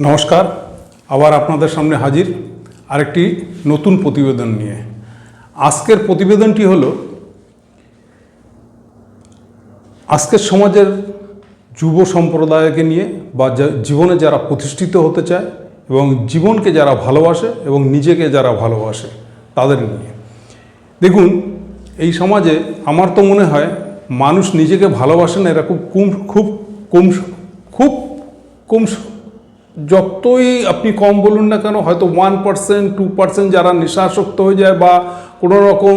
নমস্কার। আবার আপনাদের সামনে হাজির আরেকটি নতুন প্রতিবেদন নিয়ে। আজকের প্রতিবেদনটি হলো, আজকের সমাজের যুব সম্প্রদায়কে নিয়ে বা জীবনে যারা প্রতিষ্ঠিত হতে চায় এবং জীবনকে যারা ভালোবাসে এবং নিজেকে যারা ভালোবাসে তাদের নিয়ে। দেখুন, এই সমাজে আমার তো মনে হয় মানুষ নিজেকে ভালোবাসে না, এরা খুব কম খুব কম খুব কম যতই আপনি কম বলুন না কেন, হয়তো ওয়ান পার্সেন্ট টু পার্সেন্ট যারা নেশাসক্ত হয়ে যায় বা কোনো রকম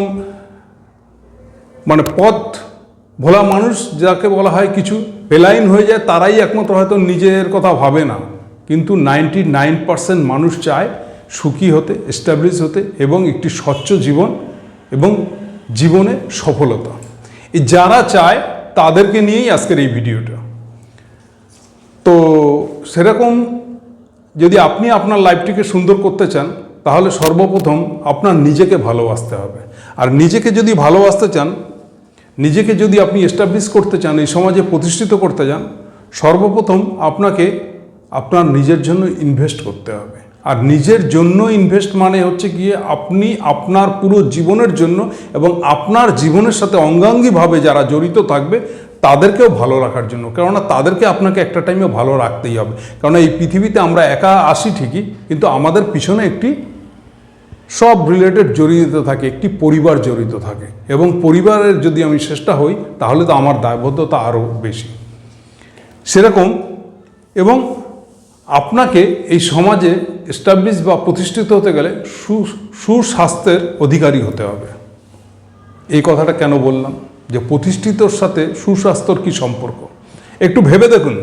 মানে পথ ভোলা মানুষ, যাকে বলা হয় কিছু বেলাইন হয়ে যায়, তারাই একমাত্র হয়তো নিজের কথা ভাবে না। কিন্তু নাইনটি নাইন পার্সেন্ট মানুষ চায় সুখী হতে এস্টাবলিশ হতে এবং একটি স্বচ্ছ জীবন এবং জীবনে সফলতা। এই যারা চায়, তাদেরকে নিয়েই আজকের এই ভিডিওটা। তো সেরকম যদি আপনি আপনার লাইফটিকে সুন্দর করতে চান, তাহলে সর্বপ্রথম আপনার নিজেকে ভালোবাসতে হবে। আর নিজেকে যদি ভালোবাসতে চান, নিজেকে যদি আপনি এস্টাবলিশ করতে চান, এই সমাজে প্রতিষ্ঠিত করতে চান, সর্বপ্রথম আপনাকে আপনার নিজের জন্য ইনভেস্ট করতে হবে। আর নিজের জন্য ইনভেস্ট মানে হচ্ছে গিয়ে আপনি আপনার পুরো জীবনের জন্য এবং আপনার জীবনের সাথে অঙ্গাঙ্গিভাবে যারা জড়িত থাকবে তাদেরকেও ভালো রাখার জন্য। কেননা তাদেরকে আপনাকে একটা টাইমে ভালো রাখতেই হবে। কারণ এই পৃথিবীতে আমরা একা আসি ঠিকই, কিন্তু আমাদের পিছনে একটি সব রিলেটেড জড়িত থাকে, একটি পরিবার জড়িত থাকে। এবং পরিবারের যদি আমি চেষ্টা হই, তাহলে তো আমার দায়বদ্ধতা আরও বেশি। সেরকম এবং আপনাকে এই সমাজে এস্টাবলিশ বা প্রতিষ্ঠিত হতে গেলে সু, সুস্বাস্থ্যের অধিকারী হতে হবে। এই কথাটা কেন বললাম? যে প্রতিষ্ঠিতর সাথে সুস্বাস্থ্যর কি সম্পর্ক? একটু ভেবে দেখুন।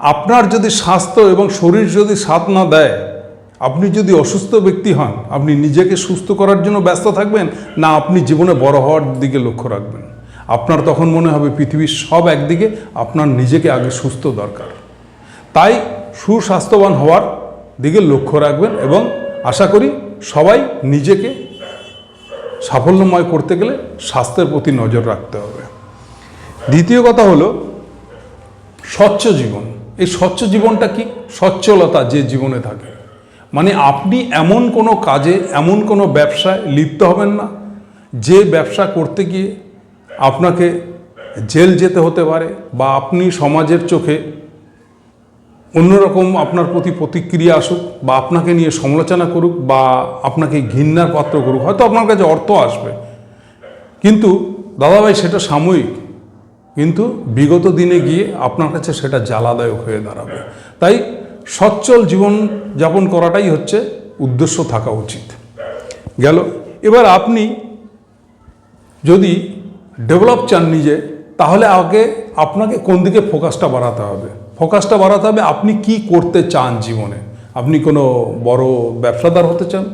আপনার যদি স্বাস্থ্য এবং শরীর যদি সাথ না দেয়, আপনি যদি অসুস্থ ব্যক্তি হন, আপনি নিজেকে সুস্থ করার জন্য ব্যস্ত থাকবেন, না আপনি জীবনে বড় হওয়ার দিকে লক্ষ্য রাখবেন। আপনার তখন মনে হবে পৃথিবীর সব একদিকে আপনার নিজেকে আগে সুস্থ দরকার। তাই সুস্বাস্থ্যবান হওয়ার দিকে লক্ষ্য রাখবেন এবং আশা করি সবাই নিজেকে সাফল্যময় করতে গেলে স্বাস্থ্যের প্রতি নজর রাখতে হবে। দ্বিতীয় কথা হলো, স্বচ্ছ জীবন। এই স্বচ্ছ জীবনটা কি? স্বচ্ছলতা যে জীবনে থাকে। মানে আপনি এমন কোনো কাজে, এমন কোনো ব্যবসায় লিপ্ত হবেন না, যে ব্যবসা করতে গিয়ে আপনাকে জেল যেতে হতে পারে বা আপনি সমাজের চোখে অন্যরকম আপনার প্রতি প্রতিক্রিয়া আসুক বা আপনাকে নিয়ে সমালোচনা করুক বা আপনাকে ঘৃণার পাত্র করুক, হয়তো আপনার কাছে অর্থ আসবে। কিন্তু দাদাভাই সেটা সাময়িক। কিন্তু বিগত দিনে গিয়ে আপনার কাছে সেটা জ্বালাদায়ক হয়ে দাঁড়াবে। তাই সচ্ছল জীবন যাপন করাটাই হচ্ছে উদ্দেশ্য থাকা উচিত। গেল। এবার আপনি যদি ডেভেলপ চান নিজে, তাহলে আগে আপনাকে কোন দিকে ফোকাসটা বাড়াতে হবে? ফোকাসটা বাড়াতে হবে, আপনি কি করতে চান জীবনে? আপনি কোনো বড় ব্যবসাদার হতে চান?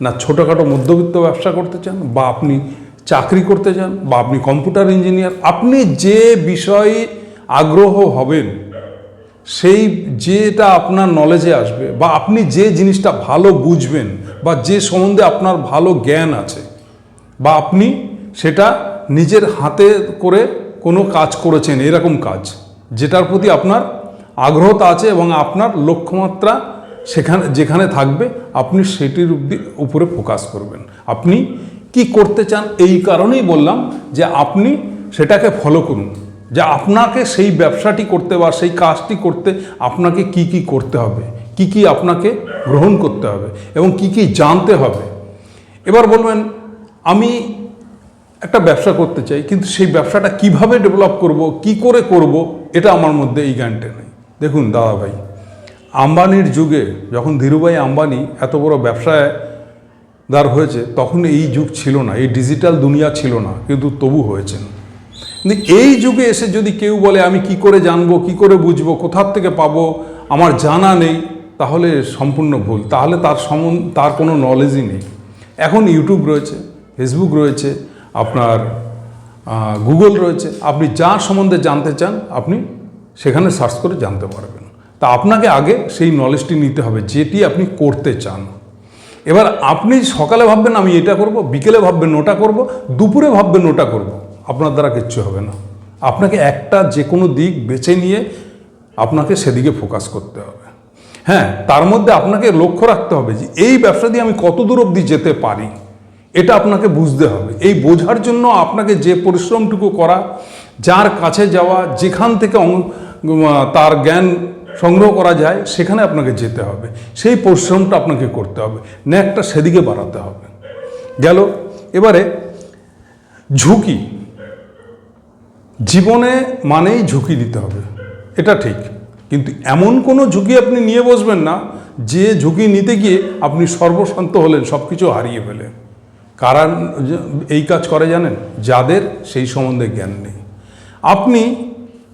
না ছোটোখাটো মধ্যবিত্ত ব্যবসা করতে চান? বা আপনি চাকরি করতে চান? বা আপনি কম্পিউটার ইঞ্জিনিয়ার? আপনি যে বিষয়ে আগ্রহ হবেন, সেই যেটা আপনার নলেজে আসবে, বা আপনি যে জিনিসটা ভালো বুঝবেন, বা যে সম্বন্ধে আপনার ভালো জ্ঞান আছে, বা আপনি সেটা নিজের হাতে করে কোনো কাজ করেছেন, এরকম কাজ। যেটার প্রতি আপনার আগ্রহতা আছে এবং আপনার লক্ষ্যমাত্রা সেখানে, যেখানে থাকবে, আপনি সেটির উপরে ফোকাস করবেন। আপনি কি করতে চান এই কারণেই বললাম যে আপনি সেটাকে ফলো করুন। যে আপনাকে সেই ব্যবসাটি করতে বা সেই কাজটি করতে আপনাকে কি কি করতে হবে, কি কি আপনাকে গ্রহণ করতে হবে এবং কি কি জানতে হবে। এবার বলবেন, আমি একটা ব্যবসা করতে চাই, কিন্তু সেই ব্যবসাটা কীভাবে ডেভেলপ করব, কি করে করব এটা আমার মধ্যে এই জ্ঞানটা নেই। দেখুন দাদা ভাই, আম্বানির যুগে যখন ধীরুভাই আম্বানি এত বড় ব্যবসায় দার হয়েছে, তখন এই যুগ ছিল না, এই ডিজিটাল দুনিয়া ছিল না, কিন্তু তবু হয়েছেন কিন্তু এই যুগে এসে যদি কেউ বলে, আমি কি করে জানব, কি করে বুঝব, কোথার থেকে পাবো, আমার জানা নেই, তাহলে সম্পূর্ণ ভুল। তাহলে তার সম্বন্ধ, তার কোনো নলেজই নেই। এখন ইউটিউব রয়েছে ফেসবুক রয়েছে, আপনার গুগল রয়েছে। আপনি যা সম্বন্ধে জানতে চান, আপনি সেখানে সার্চ করে জানতে পারবেন। তা আপনাকে আগে সেই নলেজটি নিতে হবে, যেটি আপনি করতে চান। এবার আপনি সকালে ভাববেন, আমি এটা করব, বিকেলে ভাববেন ওটা করব, দুপুরে ভাববেন ওটা করব। আপনার দ্বারা কিচ্ছু হবে না। আপনাকে একটা যে কোনো দিক বেছে নিয়ে আপনাকে সেদিকে ফোকাস করতে হবে। হ্যাঁ তার মধ্যে আপনাকে লক্ষ্য রাখতে হবে যে, এই ব্যবসা দিয়ে আমি কত দূর অবধি যেতে পারি? এটা আপনাকে বুঝতে হবে। এই বোঝার জন্য আপনাকে যে পরিশ্রমটুকু করা, যার কাছে যাওয়া, যেখান থেকে তার জ্ঞান সংগ্রহ করা যায়, সেখানে আপনাকে যেতে হবে। সেই পরিশ্রমটা আপনাকে করতে হবে। ন্যাকটা সেদিকে বাড়াতে হবে। গেল। এবারে ঝুঁকি। জীবনে মানেই ঝুঁকি নিতে হবে। এটা ঠিক। কিন্তু এমন কোনো ঝুঁকি আপনি নিয়ে বসবেন না, যে ঝুঁকি নিতে গিয়ে আপনি সর্বশান্ত হলেন সব কিছু হারিয়ে ফেলেন। কারণ এই কাজ করে জানেন? যাদের সেই সম্বন্ধে জ্ঞান নেই। আপনি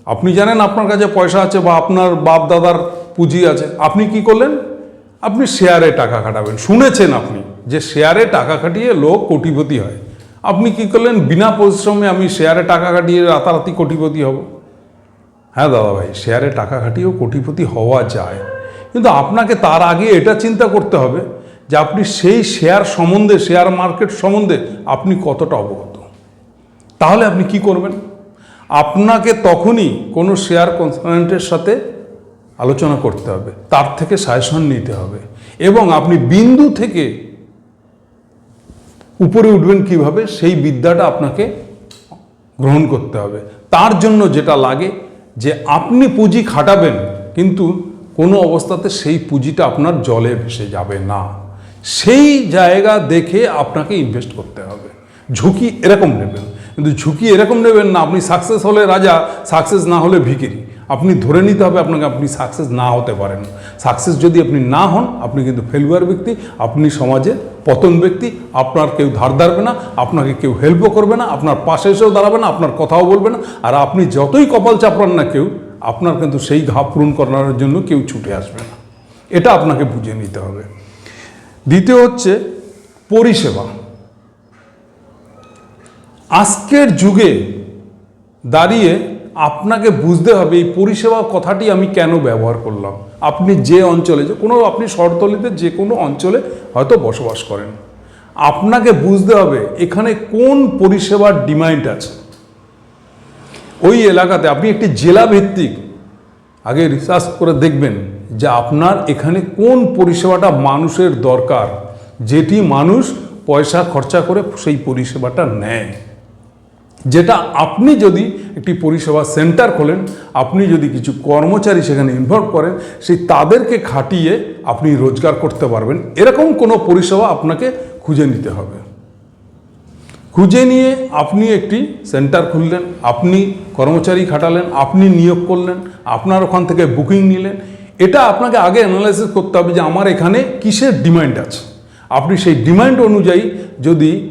আপনি জানেন আপনার কাছে পয়সা আছে বা আপনার বাপ দাদার পুঁজি আছে। আপনি কি করলেন? আপনি শেয়ারে টাকা খাটাবেন। শুনেছেন আপনি যে শেয়ারে টাকা খাটিয়ে লোক কোটিপতি হয়। আপনি কি করলেন? বিনা পরিশ্রমে আমি শেয়ারে টাকা খাটিয়ে রাতারাতি কোটিপতি হব। হ্যাঁ দাদা ভাই শেয়ারে টাকা খাটিয়েও কোটিপতি হওয়া যায়। কিন্তু আপনাকে তার আগে এটা চিন্তা করতে হবে যে আপনি সেই শেয়ার সম্বন্ধে শেয়ার মার্কেট সম্বন্ধে আপনি কতটা অবগত? তাহলে আপনি কি করবেন? আপনাকে তখনই কোনো শেয়ার কনসালটেন্টের সাথে আলোচনা করতে হবে। তার থেকে সাজেশন নিতে হবে। এবং আপনি বিন্দু থেকে উপরে উঠবেন কীভাবে? সেই বিদ্যাটা আপনাকে গ্রহণ করতে হবে। তার জন্য যেটা লাগে যে আপনি পুঁজি খাটাবেন, কিন্তু কোনো অবস্থাতে সেই পুঁজিটা আপনার জলে ভেসে যাবে না। সেই জায়গা দেখে আপনাকে ইনভেস্ট করতে হবে। ঝুঁকি এরকম নেবেন। কিন্তু ঝুঁকি এরকম নেবেন না, আপনি সাকসেস হলে রাজা সাকসেস না হলে ভিকিরি আপনি ধরে নিতে হবে আপনাকে আপনি সাকসেস না হতে পারেন। সাকসেস যদি আপনি না হন, আপনি কিন্তু ফেলুয়ার ব্যক্তি, আপনি সমাজে পতন ব্যক্তি, আপনার কেউ ধার ধারবে না, আপনাকে কেউ হেল্পও করবে না, আপনার পাশে এসেও দাঁড়াবে না, আপনার কথাও বলবে না, আর আপনি যতই কপাল চাপড়ান না কেউ, আপনার কিন্তু সেই ঘাপ পূরণ করানোর জন্য কেউ ছুটে আসবে না। এটা আপনাকে বুঝে নিতে হবে। দ্বিতীয় হচ্ছে পরিষেবা। আজকের যুগে দাঁড়িয়ে আপনাকে বুঝতে হবে এই পরিষেবা কথাটি আমি কেন ব্যবহার করলাম। আপনি যে অঞ্চলে, যে কোনো, আপনি শহরতলিতে যে কোনো অঞ্চলে হয়তো বসবাস করেন। আপনাকে বুঝতে হবে এখানে কোন পরিষেবার ডিমান্ড আছে। ওই এলাকাতে আপনি একটি জেলা ভিত্তিক, আগে রিসার্চ করে দেখবেন যে আপনার এখানে কোন পরিষেবাটা মানুষের দরকার, যেটি মানুষ পয়সা খরচা করে সেই পরিষেবাটা নেয়। যেটা আপনি যদি একটি পরিষেবা সেন্টার খোলেন, আপনি যদি কিছু কর্মচারী সেখানে ইনভলভ করেন, সেই তাদেরকে খাটিয়ে আপনি রোজগার করতে পারবেন। এরকম কোনো পরিষেবা আপনাকে খুঁজে নিতে হবে। খুঁজে নিয়ে আপনি একটি সেন্টার খুললেন, আপনি কর্মচারী খাটালেন, আপনি নিয়োগ করলেন, আপনার ওখান থেকে বুকিং নিলেন এটা আপনাকে আগে অ্যানালাইসিস করতে হবে যে আমার এখানে কিসের ডিমান্ড আছে। আপনি সেই ডিমান্ড অনুযায়ী যদি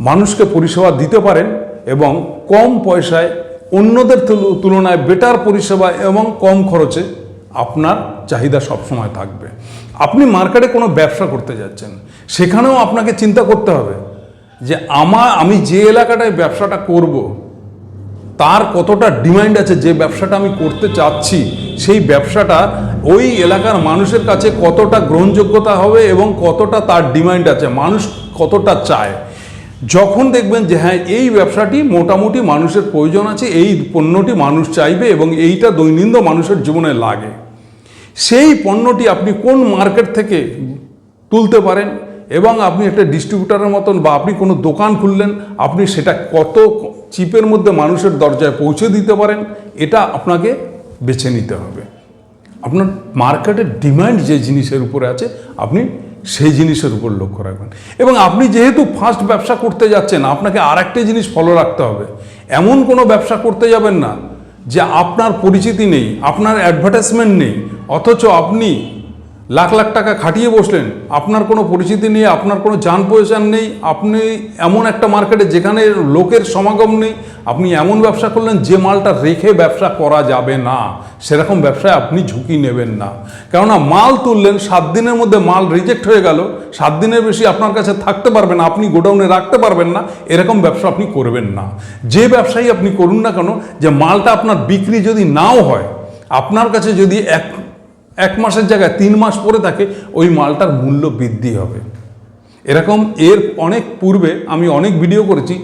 মানুষকে পরিষেবা দিতে পারেন এবং কম পয়সায় অন্যদের তুল- তুলনায় বেটার পরিষেবা এবং কম খরচে আপনার চাহিদা সবসময় থাকবে। আপনি মার্কেটে কোনো ব্যবসা করতে যাচ্ছেন, সেখানেও আপনাকে চিন্তা করতে হবে যে আমার আমি যে এলাকাটায় ব্যবসাটা করব তার কতটা ডিমান্ড আছে, যে ব্যবসাটা আমি করতে চাচ্ছি, সেই ব্যবসাটা ওই এলাকার মানুষের কাছে কতটা গ্রহণযোগ্যতা হবে এবং কতটা তার ডিমান্ড আছে, মানুষ কতটা চায়। যখন দেখবেন যে হ্যাঁ এই ব্যবসাটি মোটামুটি মানুষের প্রয়োজন আছে, এই পণ্যটি মানুষ চাইবে এবং এইটা দৈনন্দিন মানুষের জীবনে লাগে। সেই পণ্যটি আপনি কোন মার্কেট থেকে তুলতে পারেন এবং আপনি একটা ডিস্ট্রিবিউটারের মতন বা আপনি কোনো দোকান খুললেন, আপনি সেটা কত চিপের মধ্যে মানুষের দরজায় পৌঁছে দিতে পারেন, এটা আপনাকে বেছে নিতে হবে। আপনার মার্কেটের ডিমান্ড যে জিনিসের উপরে আছে, আপনি সেই জিনিসের উপর লক্ষ্য রাখবেন। এবং আপনি যেহেতু ফার্স্ট ব্যবসা করতে যাচ্ছেন, আপনাকে আরেকটি জিনিস ফলো রাখতে হবে। এমন কোনো ব্যবসা করতে যাবেন না যে আপনার পরিচিতি নেই, আপনার অ্যাডভার্টাইজমেন্ট নেই, অথচ আপনি লাখ লাখ টাকা খাটিয়ে বসলেন। আপনার কোনো পরিচিতি নেই, আপনার কোনো যান পয়সান নেই, আপনি এমন একটা মার্কেটে যেখানে লোকের সমাগম নেই, আপনি এমন ব্যবসা করলেন যে মালটা রেখে ব্যবসা করা যাবে না। সেরকম ব্যবসায় আপনি ঝুঁকি নেবেন না। কেননা মাল তুললেন, সাত দিনের মধ্যে মাল রিজেক্ট হয়ে গেল, সাত দিনের বেশি আপনার কাছে থাকতে পারবেন আপনি গোডাউনে রাখতে পারবেন না, এরকম ব্যবসা আপনি করবেন না। যে ব্যবসায়ী আপনি করুন না কেন, যে মালটা আপনার বিক্রি যদি নাও হয়, আপনার কাছে যদি এক এক মাসের জায়গায় তিন মাস পরে থাকে ওই মালটার মূল্য বৃদ্ধি হবে। এরকম এর অনেক পূর্বে আমি অনেক ভিডিও করেছি,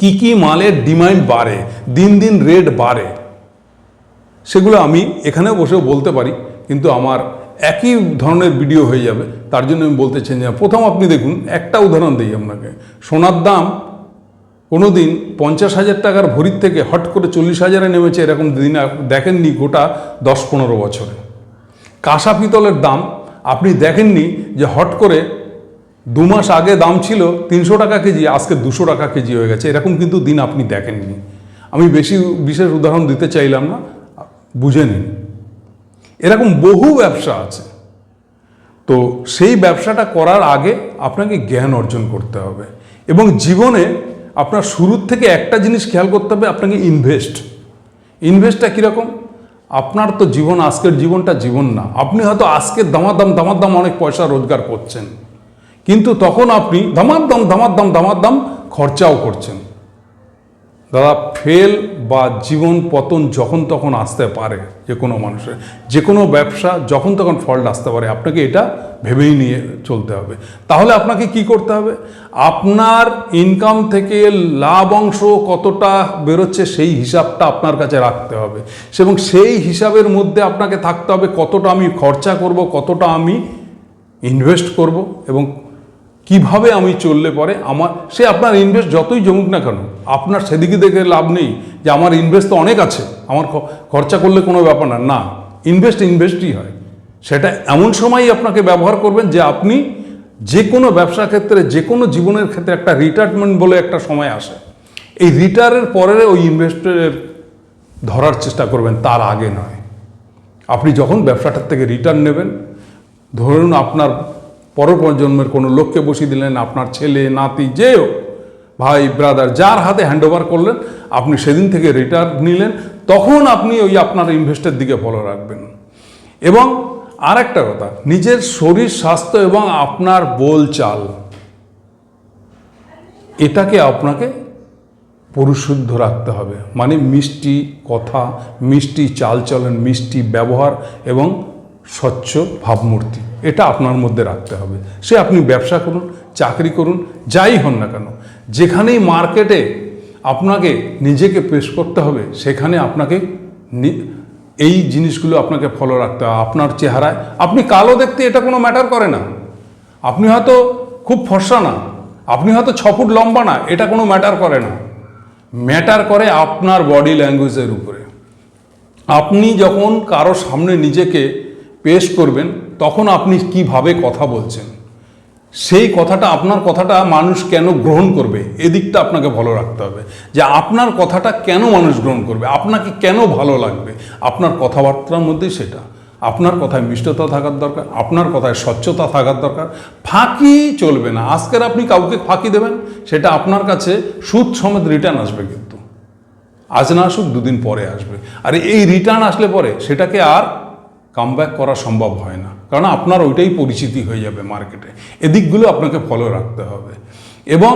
কি কি মালের ডিমান্ড বাড়ে, দিন দিন রেট বাড়ে। সেগুলো আমি এখানেও বসেও বলতে পারি, কিন্তু আমার একই ধরনের ভিডিও হয়ে যাবে। তার জন্য আমি বলতে চাই না প্রথম আপনি দেখুন, একটা উদাহরণ দিই আপনাকে। সোনার দাম কোনো দিন পঞ্চাশ হাজার টাকার ভরির থেকে হট করে চল্লিশ হাজারে নেমেছে, এরকম দিন দেখেননি গোটা দশ পনেরো বছরে। কাঁসা পিতলের দাম আপনি দেখেননি যে হট করে দু মাস আগে দাম ছিল তিনশো টাকা কেজি, আজকে দুশো টাকা কেজি হয়ে গেছে। এরকম কিন্তু দিন আপনি দেখেননি। আমি বেশি বিশেষ উদাহরণ দিতে চাইলাম না, বুঝে নিন। এরকম বহু ব্যবসা আছে। তো সেই ব্যবসাটা করার আগে আপনাকে জ্ঞান অর্জন করতে হবে এবং জীবনে আপনার শুরুর থেকে একটা জিনিস খেয়াল করতে হবে, আপনাকে ইনভেস্ট ইনভেস্টটা কীরকম? আপনার তো জীবন, আজকের জীবনটা জীবন না। আপনি হয়তো আজকের দামাদাম দামাদাম অনেক পয়সা রোজগার করছেন। কিন্তু তখন আপনি দামাদাম দামাদাম দামাদাম খরচাও করছেন। দাদা ফেল বা জীবন পতন যখন তখন আসতে পারে যে কোনো মানুষের। যে কোনো ব্যবসা যখন তখন ফল্ট আসতে পারে। আপনাকে এটা ভেবেই নিয়ে চলতে হবে। তাহলে আপনাকে কি করতে হবে? আপনার ইনকাম থেকে লাভ অংশ কতটা বেরোচ্ছে সেই হিসাবটা আপনার কাছে রাখতে হবে। এবং সেই হিসাবের মধ্যে আপনাকে থাকতে হবে কতটা আমি খরচা করব, কতটা আমি ইনভেস্ট করব এবং কীভাবে আমি চললে পরে আমার সে আপনার ইনভেস্ট যতই জমুক না কেন আপনার সেদিকে দেখে লাভ নেই যে আমার ইনভেস্ট তো অনেক আছে। আমার খরচা করলে কোনো ব্যাপার না। না ইনভেস্ট ইনভেস্টই হয়। সেটা এমন সময়ই আপনাকে ব্যবহার করবেন যে আপনি যে কোনো ব্যবসা ক্ষেত্রে যে কোনো জীবনের ক্ষেত্রে একটা রিটায়ারমেন্ট বলে একটা সময় আসে। এই রিটায়ারের পরে ওই ইনভেস্টের ধরার চেষ্টা করবেন তার আগে নয়। আপনি যখন ব্যবসাটার থেকে রিটার্ন নেবেন ধরুন আপনার পরপ্রজন্মের কোনো লোককে বসিয়ে দিলেন আপনার ছেলে নাতি যে হোক, ভাই ব্রাদার যার হাতে হ্যান্ডওভার করলেন, আপনি সেদিন থেকে রিটার্ন নিলেন, তখন আপনি ওই আপনার ইনভেস্টের দিকে ফলো রাখবেন। এবং আর একটা কথা, নিজের শরীর, স্বাস্থ্য এবং আপনার বোল চাল, এটাকে আপনাকে পরিশুদ্ধ রাখতে হবে। মানে মিষ্টি কথা, মিষ্টি চালচলন, মিষ্টি ব্যবহার এবং স্বচ্ছ ভাবমূর্তি। এটা আপনার মধ্যে রাখতে হবে। সে আপনি ব্যবসা করুন, চাকরি করুন, যাই হন না কেন, যেখানেই মার্কেটে আপনাকে নিজেকে পেশ করতে হবে, সেখানে আপনাকে এই জিনিসগুলো আপনাকে ফলো রাখতে হবে, আপনার চেহারায়। আপনি কালো দেখতে এটা কোনো ম্যাটার করে না। আপনি হয়তো খুব ফর্সা না, আপনি হয়তো ছ ফুট লম্বা না, এটা কোনো ম্যাটার করে না। ম্যাটার করে আপনার বডি ল্যাঙ্গুয়েজের উপরে। আপনি যখন কারও সামনে নিজেকে পেশ করবেন তখন আপনি কীভাবে কথা বলছেন? সেই কথাটা, আপনার কথাটা মানুষ কেন গ্রহণ করবে? এদিকটা আপনাকে ভালো রাখতে হবে। যে আপনার কথাটা কেন মানুষ গ্রহণ করবে? আপনাকে কেন ভালো লাগবে? আপনার কথাবার্তার মধ্যে সেটা। আপনার কথায় মিষ্টতা থাকার দরকার, আপনার কথায় স্বচ্ছতা থাকার দরকার। ফাঁকি চলবে না। আজকের আপনি কাউকে ফাঁকি দেবেন, সেটা আপনার কাছে সুদ সমেত রিটার্ন আসবে কিন্তু। আজ না আসুক, দুদিন পরে আসবে। আর এই রিটার্ন আসলে পরে সেটাকে আর কামব্যাক করা সম্ভব হয় না। কারণ আপনার ওইটাই পরিচিতি হয়ে যাবে মার্কেটে এদিকগুলো আপনাকে ফলো রাখতে হবে। এবং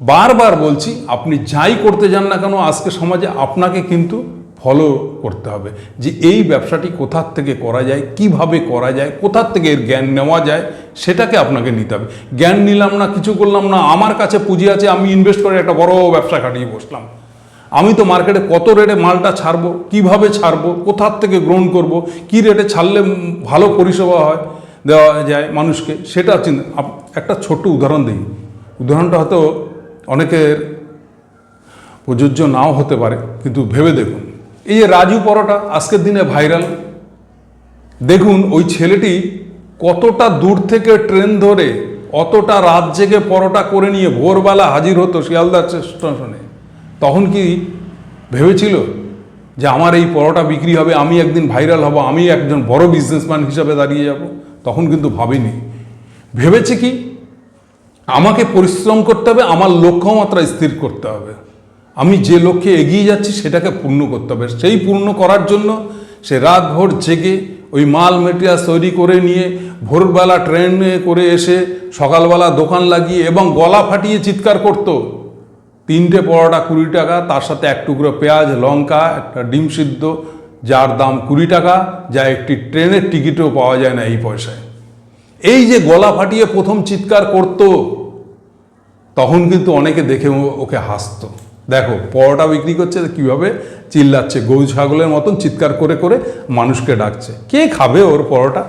বারবার বলছি, আপনি যাই করতে যান না কেন, আজকে সমাজে আপনাকে কিন্তু ফলো করতে হবে। যে এই ব্যবসাটি কোথার থেকে করা যায়, কীভাবে করা যায়, কোথার থেকে এর জ্ঞান নেওয়া যায়, সেটাকে আপনাকে নিতে হবে। জ্ঞান নিলাম না, কিছু করলাম না, আমার কাছে পুঁজি আছে, আমি ইনভেস্ট করে একটা বড় ব্যবসা খাটিয়ে বসলাম। আমি তো মার্কেটে কত রেটে মালটা ছাড়বো, কীভাবে ছাড়বো, কোথার থেকে গ্রহণ করব, কি রেটে ছাড়লে ভালো পরিষেবা হয়, দেওয়া যায় মানুষকে, সেটা চিন্তা একটা ছোট্ট উদাহরণ দিই। উদাহরণটা হয়তো অনেকের প্রযোজ্য নাও হতে পারে, কিন্তু ভেবে দেখুন। এই যে রাজু পরোটা আজকের দিনে ভাইরাল দেখুন ওই ছেলেটি কতটা দূর থেকে ট্রেন ধরে, অতটা রাত জেগে পরোটা করে নিয়ে ভোরবেলা হাজির হতো শিয়ালদা স্টেশনে তখন কি ভেবেছিল যে আমার এই পরোটা বিক্রি হবে, আমি একদিন ভাইরাল হব, আমি একজন বড় বিজনেসম্যান হিসাবে দাঁড়িয়ে যাব? তখন কিন্তু ভাবিনি। ভেবেছে কি, আমাকে পরিশ্রম করতে হবে, আমার লক্ষ্যমাত্রা স্থির করতে হবে। আমি যে লক্ষ্যে এগিয়ে যাচ্ছি, সেটাকে পূর্ণ করতে হবে। সেই পূর্ণ করার জন্য সে রাত ভোর জেগে ওই মাল মেটেরিয়াল তৈরি করে নিয়ে, ভোরবেলা ট্রেনে করে এসে সকালবেলা দোকান লাগিয়ে এবং গলা ফাটিয়ে চিৎকার করত। তিনটে পরোটা কুড়ি টাকা, তার সাথে এক টুকরো পেঁয়াজ, লঙ্কা, একটা ডিম সিদ্ধ, যার দাম কুড়ি টাকা, যা একটি ট্রেনের টিকিটও পাওয়া যায় না এই পয়সায়। এই যে গলা ফাটিয়ে প্রথম চিৎকার করত, তখন কিন্তু অনেকে দেখে ওকে হাসতো। দেখো, পরোটা বিক্রি করছে, কীভাবে? চিল্লাচ্ছে, গরু ছাগলের মতন চিৎকার করে করে মানুষকে ডাকছে। কে খাবে ওর পরোটা?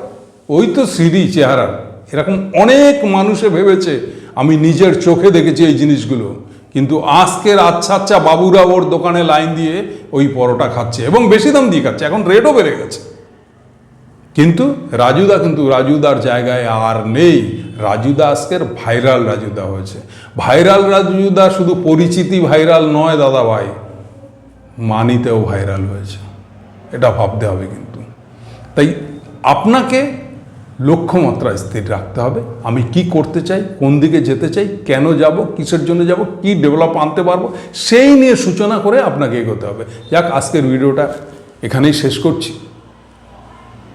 ওই তো সিঁড়ি চেহারা। এরকম অনেক মানুষে ভেবেছে, আমি নিজের চোখে দেখেছি এই জিনিসগুলো। কিন্তু আজকের আচ্ছা আচ্ছা বাবুরা ওর দোকানে লাইন দিয়ে ওই পরোটা খাচ্ছে এবং বেশি দাম দিয়ে খাচ্ছে, এখন রেটও বেড়ে গেছে। কিন্তু রাজুদা কিন্তু রাজুদার জায়গায় আর নেই। রাজুদা আজকের ভাইরাল রাজুদা হয়েছে। ভাইরাল রাজুদা শুধু পরিচিতি ভাইরাল নয় দাদা ভাই, মানিতেও ভাইরাল হয়েছে। এটা ভাবতে হবে কিন্তু। তাই আপনাকে লক্ষ্যমাত্রা স্থির রাখতে হবে। আমি কি করতে চাই? কোন দিকে যেতে চাই? কেন যাব? কিসের জন্য যাব? কি ডেভেলপ আনতে পারব? সেই নিয়ে সূচনা করে আপনাকে এগোতে হবে। যাক, আজকের ভিডিওটা এখানেই শেষ করছি।